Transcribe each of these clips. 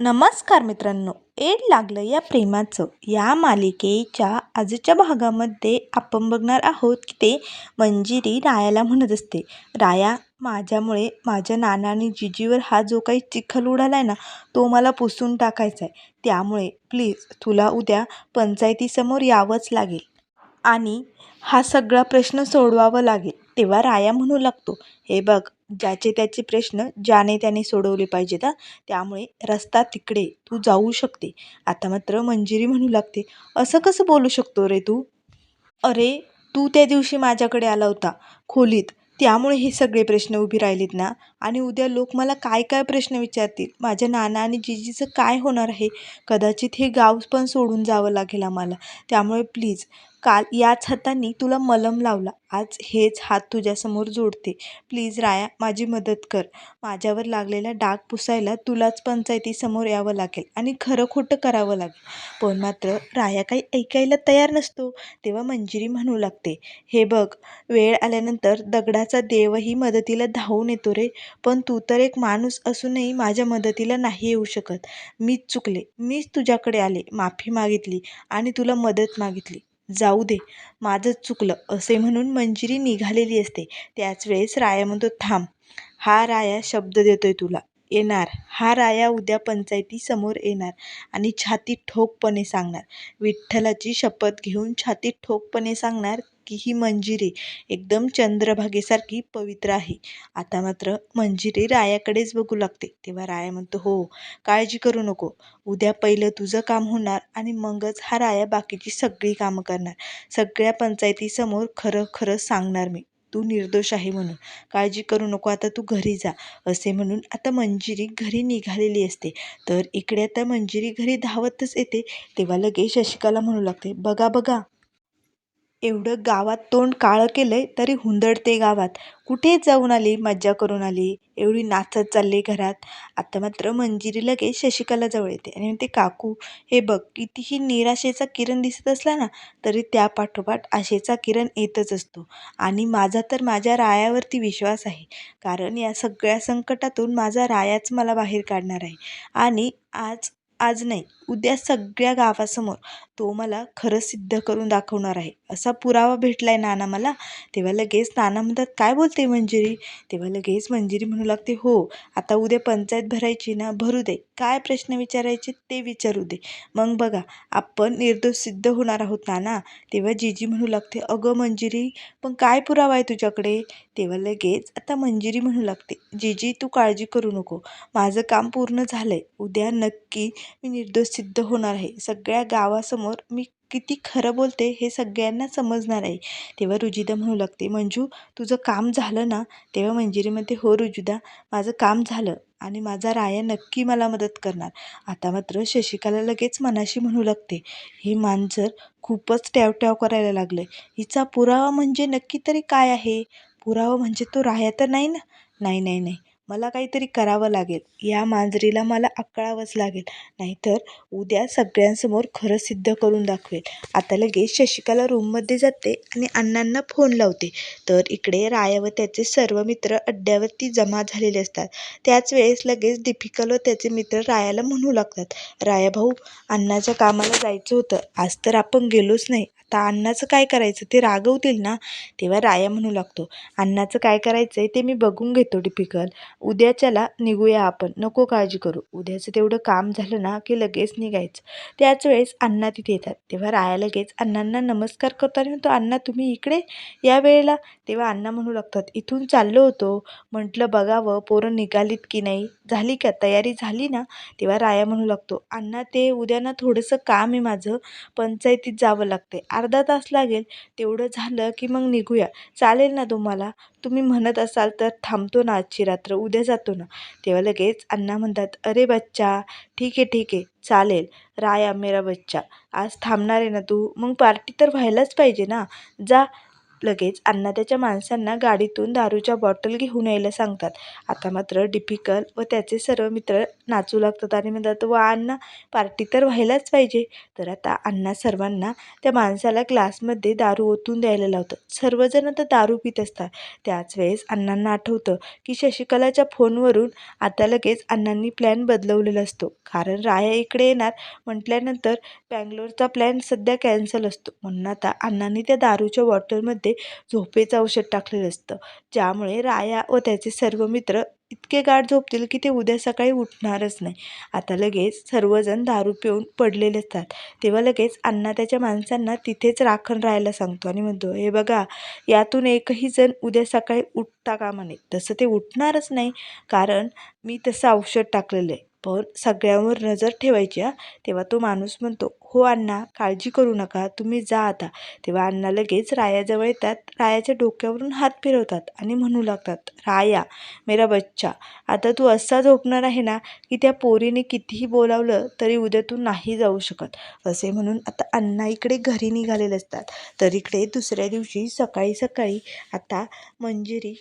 नमस्कार मित्रांनो एड लागलं या प्रेमाचं. या मालिकेच्या आजच्या भागामध्ये आपण बघणार आहोत की ते मंजिरी रायाला म्हणत असते. राया माझ्यामुळे माझ्या नाना आणि जिजीवर हा जो काही चिखल उडाला आहे ना तो मला पुसून टाकायचा आहे त्यामुळे प्लीज तुला उद्या पंचायतीसमोर यावंच लागेल. आणि हा सगळा प्रश्न सोडवावा लागेल. तेव्हा राया म्हणू लागतो हे बघ ज्याचे त्याचे प्रश्न ज्याने त्याने सोडवले पाहिजेत त्यामुळे रस्ता तिकडे तू जाऊ शकते. आता मात्र मंजिरी म्हणू लागते असं कसं बोलू शकतो रे तू? अरे तू त्या दिवशी माझ्याकडे आला होता खोलीत. त्यामुळे हे सगळे प्रश्न उभी राहिलेत ना. आणि उद्या लोक मला काय काय प्रश्न विचारतील? माझ्या नाना आणि जिजीचं काय होणार आहे? कदाचित हे गाव पण सोडून जावं लागेल आम्हाला. त्यामुळे प्लीज काल याच हातांनी तुला मलम लावला. आज हेच हात तुझ्यासमोर जोडते. प्लीज राया माझी मदत कर. माझ्यावर लागलेला डाग पुसायला तुलाच पंचायतीसमोर यावं लागेल आणि खरं खोटं करावं लागेल. पण मात्र राया काही ऐकायला तयार नसतो. तेव्हा मंजिरी म्हणू लागते हे बघ वेळ आल्यानंतर दगडाचा देवही मदतीला धावून येतो रे. पण तू तर एक माणूस असूनही माझ्या मदतीला नाही येऊ शकत. मीच चुकले. मीच तुझ्याकडे आले. माफी मागितली आणि तुला मदत मागितली. जाऊ दे माझं चुकलं असे म्हणून मंजिरी निघालेली असते. त्याच वेळेस राया म्हणतो थांब हा राया शब्द देतोय तुला. येणार. हा राया उद्या पंचायतीसमोर येणार आणि छाती ठोकपणे सांगणार. विठ्ठलाची शपथ घेऊन छाती ठोकपणे सांगणार की ही मंजिरी एकदम चंद्रभागेसारखी पवित्र आहे. आता मात्र मंजिरी रायाकडेच बघू लागते. तेव्हा राया म्हणतो हो काळजी करू नको. उद्या पहिलं तुझं काम होणार आणि मगच हा राया बाकीची सगळी कामं करणार. सगळ्या पंचायतीसमोर खरं खरं सांगणार मी. तू निर्दोष आहे म्हणून. काळजी करू नको आता तू घरी जा. असे म्हणून आता मंजिरी घरी निघालेली असते. तर इकडे आता मंजिरी घरी धावतच येते. तेव्हा लगेच शशिकाला म्हणू लागते बघा बघा एवढं गावात तोंड काळं केलं आहे तरी हुंदडते गावात. कुठे जाऊन आली मज्जा करून आली? एवढी नाचत चालली घरात. आता मात्र मंजिरी लगेच शशिकलाजवळ येते. आणि म्हणते काकू हे बघ कितीही निराशेचा किरण दिसत असला ना तरी त्या पाठोपाठ आशेचा किरण येतच असतो. आणि माझा तर माझ्या रायावरती विश्वास आहे. कारण या सगळ्या संकटातून माझा रायाच मला बाहेर काढणार आहे. आणि आज आज नाही उद्या सगळ्या गावासमोर तो मला खरं सिद्ध करून दाखवणार आहे. असा पुरावा भेटला आहे नाना मला. तेव्हा लगेच नाना म्हणतात काय बोलते मंजिरी? तेव्हा लगेच मंजिरी म्हणू लागते हो आता उद्या पंचायत भरायची ना भरू दे. काय प्रश्न विचारायचे ते विचारू दे. मग बघा आपण निर्दोष सिद्ध होणार आहोत नाना. तेव्हा जीजी म्हणू लागते अगं मंजिरी पण काय पुरावा आहे तुझ्याकडे? तेव्हा लगेच आता मंजिरी म्हणू लागते जीजी तू काळजी करू नको. माझं काम पूर्ण झालं आहे उद्या नक्की मी निर्दोष सिद्ध होणार आहे. सगळ्या गावासमोर मी किती खरं बोलते हे सगळ्यांना समजणार आहे. तेव्हा रुजिदा म्हणू लागते मंजू तुझं काम झालं ना? तेव्हा मंजिरी म्हणते हो रुजिदा माझं काम झालं आणि माझा राया नक्की मला मदत करणार. आता मात्र शशिकाला लगेच मनाशी म्हणू लागते हे मांजर खूपच टॅवट्याव करायला लागलं हिचा पुरावा म्हणजे नक्की तरी काय आहे? पुरावा म्हणजे तो राया तर नाही ना? नाही नाही नाही. मला काहीतरी करावं लागेल. या मांजरीला मला आकळावंच लागेल. नाहीतर उद्या सगळ्यांसमोर खरं सिद्ध करून दाखवेल. आता लगेच शशिकाला रूममध्ये जाते आणि अण्णांना फोन लावते. तर इकडे राया व त्याचे सर्व मित्र अड्ड्यावरती जमा झालेले असतात. त्याच वेळेस लगेच दीपिकाला व त्याचे मित्र रायाला म्हणू लागतात. राया भाऊ अण्णाच्या कामाला जायचं होतं. आज तर आपण गेलोच नाही. आता अण्णाचं काय करायचं? ते रागवतील ना? तेव्हा राया म्हणू लागतो अण्णाचं काय करायचं आहे ते मी बघून घेतो डिपिकल उद्याच्याला निघूया आपण. नको काळजी करू. उद्याचं तेवढं काम झालं ना की लगेच निघायचं. त्याच वेळेस अण्णा तिथे येतात. तेव्हा राया लगेच अण्णांना नमस्कार करतो आणि म्हणतो अण्णा तुम्ही इकडे या वेळेला? तेव्हा अण्णा म्हणू लागतात इथून चाललो होतो. म्हटलं बघावं पोरं निघालीत की नाही? झाली का? तयारी झाली ना? तेव्हा राया म्हणू लागतो अण्णा ते उद्या ना थोडंसं काम आहे माझं. पंचायतीत जावं लागते अर्धा अर्धा तास लागेल. तेवढं झालं की मग निघूया. चालेल ना तुम्हाला? तुम्ही म्हणत असाल तर थांबतो ना आजची रात्र. उद्या जातो ना. तेव्हा लगेच अण्णा म्हणतात अरे बच्चा. ठीक आहे ठीक आहे. चालेल. राया मेरा बच्चा. आज थांबणार आहे ना तू? मग पार्टी तर व्हायलाच पाहिजे ना. जा. लगेच अण्णा त्याच्या माणसांना गाडीतून दारूच्या बॉटल घेऊन यायला सांगतात. आता मात्र डिफिकल व त्याचे सर्व मित्र नाचू लागतात आणि म्हणतात वा अण्णा पार्टी तर व्हायलाच पाहिजे. तर आता अण्णा सर्वांना त्या माणसाला ग्लासमध्ये दारू ओतून द्यायला लावतात. सर्वजण आता दारू पित असतात. त्याच वेळेस अण्णांना आठवतं की शशिकलाच्या फोनवरून आता लगेच अण्णांनी प्लॅन बदलवलेला असतो. कारण राया इकडे येणार म्हटल्यानंतर बँगलोरचा प्लॅन सध्या कॅन्सल असतो. म्हणून आता अण्णांनी त्या दारूच्या बॉटलमध्ये झोपेचं औषध टाकलेलं असतं. ज्यामुळे राया व त्याचे सर्व मित्र इतके गाढ झोपतील की ते उद्या सकाळी उठणारच नाही. आता लगेच सर्वजण दारू पिऊन पडलेले असतात. तेव्हा लगेच अण्णा त्याच्या माणसांना तिथेच राखण राहायला सांगतो आणि म्हणतो हे बघा यातून एकही जण उद्या सकाळी उठता कामा नये. तसं ते उठणारच नाही कारण मी तसं औषध टाकलेलं आहे. पण सगळ्यांवर नजर ठेवायची हा? तेव्हा तो माणूस म्हणतो हो अण्णा काळजी करू नका तुम्ही जा आता. तेव्हा अण्णा लगेच रायाजवळ येतात रायाच्या डोक्यावरून हात फिरवतात आणि म्हणू लागतात राया मेरा बच्चा आता तू असा झोपणार आहे ना की त्या पोरीने कितीही बोलावलं तरी उद्या तू नाही जाऊ शकत. असे म्हणून आता अण्णा इकडे घरी निघालेले असतात. तर इकडे दुसऱ्या दिवशी सकाळी सकाळी आता मंजिरी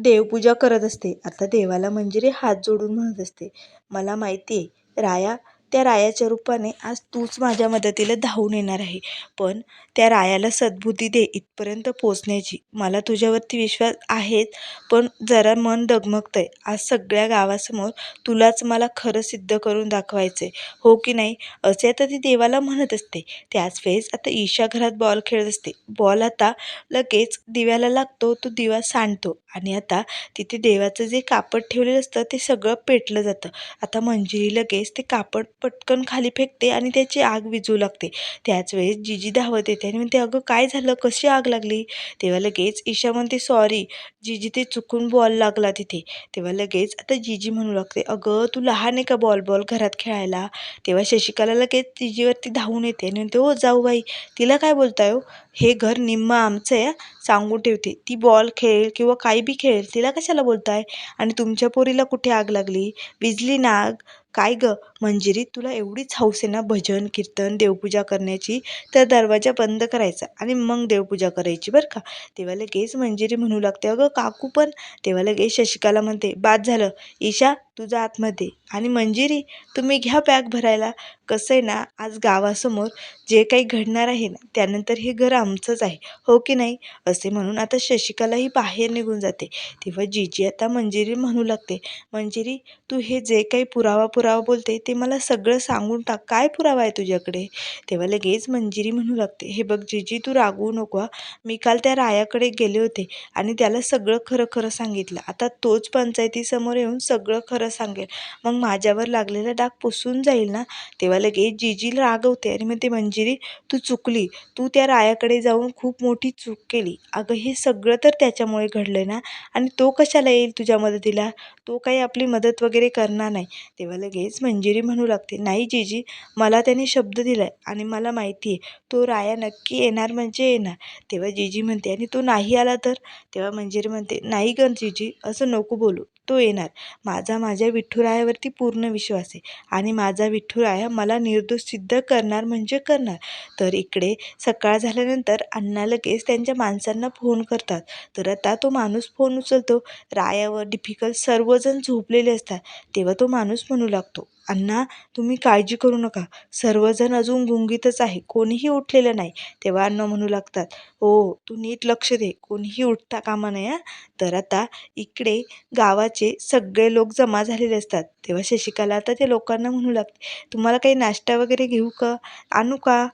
देवपूजा करत असते. आता देवाला मंजिरी हात जोडून म्हणत असते. मला माहिती आहे राया त्या रायाच्या रूपाने आज तूच माझ्या मदतीला धावून येणार आहे. पण त्या रायाला सद्बुद्धी दे इथपर्यंत पोचण्याची मला तुझ्यावरती विश्वास आहेच पण जरा मन डगमगतं आहे आज सगळ्या गावासमोर तुलाच मला खरं सिद्ध करून दाखवायचं आहे हो की नाही? असे आता ती देवाला म्हणत असते. त्याच वेळेस आता ईशा घरात बॉल खेळत असते. बॉल आता लगेच दिव्याला लागतो तो दिवा सांडतो. आणि आता तिथे देवाचं जे कापड ठेवलेलं असतं ते सगळं पेटलं जातं. आता मंजिरी लगेच ते कापड पटकन खाली फेकते आणि त्याची आग विझू लागते. त्याच वेळेस जिजी धावत येते आणि म्हणते अगं काय झालं? कशी आग लागली? तेव्हा लगेच ईशा म्हणते सॉरी जिजी ते चुकून बॉल लागला तिथे. तेव्हा लगेच आता जिजी म्हणू लागते अगं तू लहान आहे का बॉल बॉल घरात खेळायला? तेव्हा शशिकला लगेच जिजीवरती धावून येते आणि म्हणते हो जाऊ बाई. तिला काय बोलताय हो? हे घर निम्म आमचं आहे सांगून ठेवते. ती बॉल खेळ किंवा काही बी खेळेल तिला कशाला बोलताय? आणि तुमच्या पोरीला कुठे आग लागली? विजली ना आग. काय गं? मंजिरी तुला एवढीच हौस आहे ना भजन कीर्तन देवपूजा करण्याची? तर दरवाजा बंद करायचा आणि मग देवपूजा करायची बरं का? तेव्हा लगेच मंजिरी म्हणू लागते अगं काकू पण. तेव्हा लगेच शशिकाला म्हणते बाद झालं. ईशा तुझा आतमध्ये. आणि मंजिरी तुम्ही घ्या पॅक भरायला. कसं आहे ना आज गावासमोर जे काही घडणार आहे ना त्यानंतर हे घर आमचंच आहे. हो की नाही? असे म्हणून आता शशिकालाही बाहेर निघून जाते. तेव्हा जीजी आता मंजिरी म्हणू लागते मंजिरी तू हे जे काही पुरावा पुरावा बोलते ते मला सगळं सांगून टाक. काय पुरावा आहे तुझ्याकडे? तेव्हा लगेच मंजिरी म्हणू लागते. हे बघ जीजी तू रागवू नको मी काल त्या रायाकडे गेले होते आणि त्याला सगळं खरं खरं सांगितलं. आता तोच पंचायतीसमोर येऊन सगळं खरं सांगेल. मग माझ्यावर लागलेला डाग पुसून जाईल ना? तेव्हा लगेच जीजीला रागवते आणि म्हणते मंजिरी तू चुकली. तू त्या रायाकडे जाऊन खूप मोठी चूक केली. अगं हे सगळं तर त्याच्यामुळे घडलं ना? आणि तो कशाला येईल तुझ्या मदतीला? तो काही आपली मदत वगैरे करणार नाही. तेव्हा लगेच मंजिरी म्हणू लागते. नाही जीजी मला त्याने शब्द दिला आहे आणि मला माहिती आहे तो राया नक्की येणार म्हणजे येणार. तेव्हा जीजी म्हणते आणि तो नाही आला तर? तेव्हा मंजिरी म्हणते नाही गं जीजी असं नको बोलू. तो येणार. माझा माझ्या विठ्ठुरायावरती पूर्ण विश्वास आहे आणि माझा विठ्ठुराया मला निर्दोष सिद्ध करणार म्हणजे करणार. तर इकडे सकाळ झाल्यानंतर अण्णा लगेच त्यांच्या माणसांना फोन करतात. तर आता तो माणूस फोन उचलतो. रायावर डिफिकल्ट सर्वजण झोपलेले असतात. तेव्हा तो माणूस म्हणू लागतो अण्णा तुम्ही काळजी करू नका. सर्वजण अजून गुंगीतच आहे. कोणीही उठलेलं नाही. तेव्हा अण्णा म्हणू लागतात हो तू नीट लक्ष दे. कोणीही उठता कामा नये तर आता इकडे गावाचे सगळे लोक जमा झालेले असतात. तेव्हा शशिकाला आता त्या लोकांना म्हणू लागते तुम्हाला काही नाश्ता वगैरे घेऊ का? आणू का?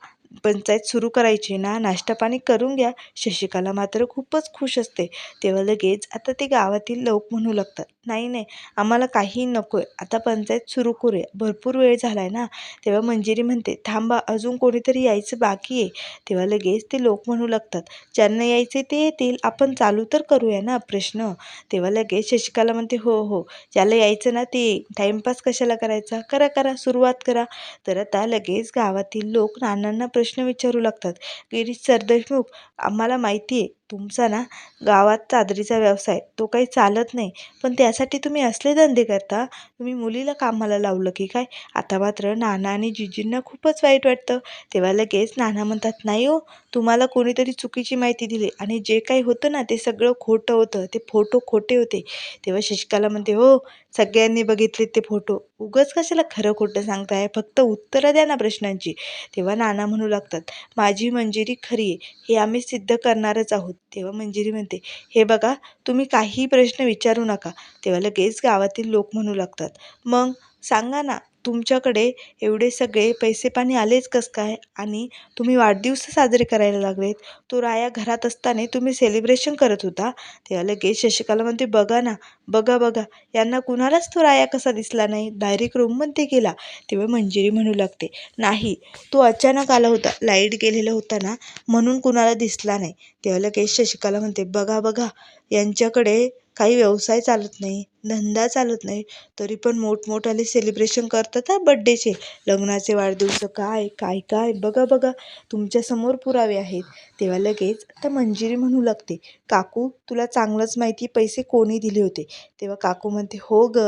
पंचायत सुरू करायची ना नाश्ता पाणी करून घ्या. शशिकाला मात्र खूपच खुश असते. तेव्हा लगेच आता ते गावातील लोक म्हणू लागतात नाही नाही आम्हाला काही नको आहे आता पंचायत सुरू करूया. भरपूर वेळ झाला आहे ना. तेव्हा मंजिरी म्हणते थांबा अजून कोणीतरी यायचं बाकी आहे. तेव्हा लगेच ते लोक म्हणू लागतात ज्यांना यायचे ते येतील. आपण चालू तर करूया ना प्रश्न. तेव्हा लगेच शशिकाला म्हणते हो हो. ज्याला यायचं ना ते टाईमपास कशाला करायचा? करा करा. सुरुवात करा. तर आता लगेच गावातील लोक नानांना प्रश्न प्रश्न विचारू लागतात. गिरीश सरदेशमुख आम्हाला माहिती आहे तुमचा ना गावात चादरीचा व्यवसाय तो काही चालत नाही. पण त्यासाठी तुम्ही असले धंदे करता तुम्ही मुलीला कामाला लावलं की काय? आता मात्र नाना आणि जिजींना खूपच वाईट वाटतं. तेव्हा लगेच नाना म्हणतात नाही हो तुम्हाला कोणीतरी चुकीची माहिती दिली आणि जे काही होतं ना ते सगळं खोटं होतं. ते फोटो खोटे होते. तेव्हा शशिकाला म्हणते हो सगळ्यांनी बघितले ते फोटो. उगाच कशाला खरं खोटं सांगताय? फक्त उत्तरं द्या ना प्रश्नांची. तेव्हा नाना म्हणू लागतात माझी मंजिरी खरी आहे. हे आम्ही सिद्ध करणारच आहोत. तेव्हा मंजिरी म्हणते हे बघा तुम्ही काहीही प्रश्न विचारू नका. तेव्हा लगेच गावातील लोक म्हणू लागतात मग सांगा ना तुमच्याकडे एवढे सगळे पैसे पाणी आलेच कसं काय? आणि तुम्ही वाढदिवस साजरे करायला लागलेत. तो राया घरात असताना तुम्ही सेलिब्रेशन करत होता. तेव्हा लगेच शशिकला म्हणते बघा ना बघा बघा यांना कुणालाच तो राया कसा दिसला नाही? डायरेक्ट रूममध्ये गेला. तेव्हा मंजिरी म्हणू लागते नाही तो अचानक आला होता लाइट गेलेला होता ना म्हणून कुणाला दिसला नाही. तेव्हा लगेच शशिकला म्हणते बघा बघा यांच्याकडे काही व्यवसाय चालत नाही धंदा चालत नाही तरी पण मोठमोठाले सेलिब्रेशन करतात हा बड्डेचे लग्नाचे वाढदिवस काय काय काय बघा बघा तुमच्यासमोर पुरावे आहेत. तेव्हा लगेच आता मंजिरी म्हणू लागते. काकू तुला चांगलंच माहिती पैसे कोणी दिले होते? तेव्हा काकू म्हणते हो ग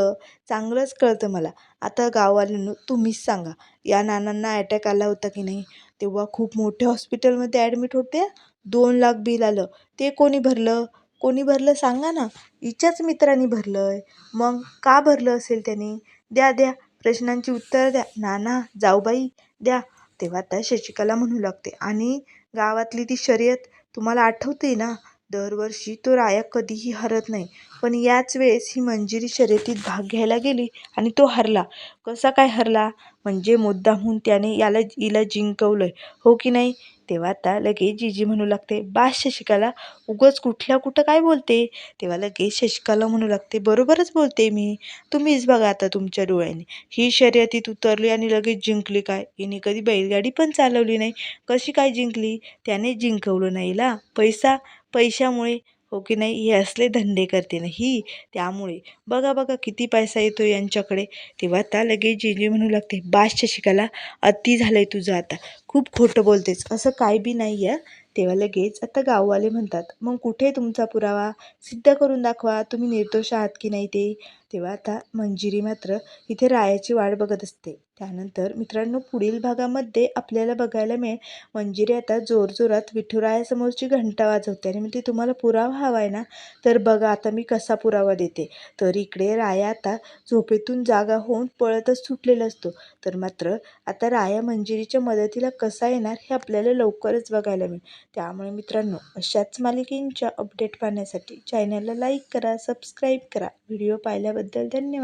चांगलंच कळतं मला. आता गाववाल्यांनो तुम्हीच सांगा या नानांना अटॅक आला होता की नाही? तेव्हा खूप मोठ्या हॉस्पिटलमध्ये ॲडमिट होते. दोन लाख बिल आलं. ते कोणी भरलं? कोणी भरलं सांगा ना. हिच्याच मित्रांनी भरलं आहे मग का भरलं असेल त्याने? द्या द्या. प्रश्नांची उत्तरं द्या. नाना जाऊबाई द्या. तेव्हा आता शशिकला म्हणू लागते. आणि गावातली ती शर्यत तुम्हाला आठवते ना? दरवर्षी तो राया कधीही हरत नाही. पण याच वेळेस ही मंजिरी शर्यतीत भाग घ्यायला गेली आणि तो हरला. कसा काय हरला? म्हणजे मुद्दामहून त्याने याला हिला जिंकवलं हो की नाही? तेव्हा आता लगेच जीजी म्हणू लागते बास शशिकाला उगच कुठल्या कुठं काय बोलते? तेव्हा लगेच शशिकाला म्हणू लागते बरोबरच बोलते मी. तुम्हीच बघा आता तुमच्या डोळ्याने. ही शर्यतीत उतरली आणि लगेच जिंकली काय? हिने कधी बैलगाडी पण चालवली नाही. कशी काय जिंकली? त्याने जिंकवलं नाही ला पैसा पैशामुळे हो की नाही हे असले धंदे करते ना ही त्यामुळे. बघा बघा किती पैसा येतो यांच्याकडे. तेव्हा आता लगेच जिजी म्हणू लागते बासच्या शिकायला अति झालं आहे तुझं आता. खूप खोटं बोलतेस. असं काय बी नाही आहे. तेव्हा लगेच आता गाववाले म्हणतात मग कुठे तुमचा पुरावा? सिद्ध करून दाखवा तुम्ही निर्दोष आहात की नाही ते? तेव्हा आता मंजिरी मात्र इथे रायाची वाट बघत असते. त्यानंतर मित्रांनो पुढील भागामध्ये आपल्याला बघायला मिळेल. मंजिरी आता जोरजोरात विठुरायासमोरची घंटा वाजवते आणि म्हणजे तुम्हाला पुरावा हवा आहे ना? तर बघा आता मी कसा पुरावा देते. तर इकडे राया आता झोपेतून जागा होऊन पळतच सुटलेला असतो. तर मात्र आता राया मंजिरीच्या मदतीला कसा येणार हे आपल्याला लवकरच बघायला मिळेल. त्यामुळे मित्रांनो अशाच मालिकेंच्या अपडेट पाहण्यासाठी चॅनलला लाईक करा सबस्क्राईब करा. व्हिडिओ पाहिल्याबद्दल धन्यवाद.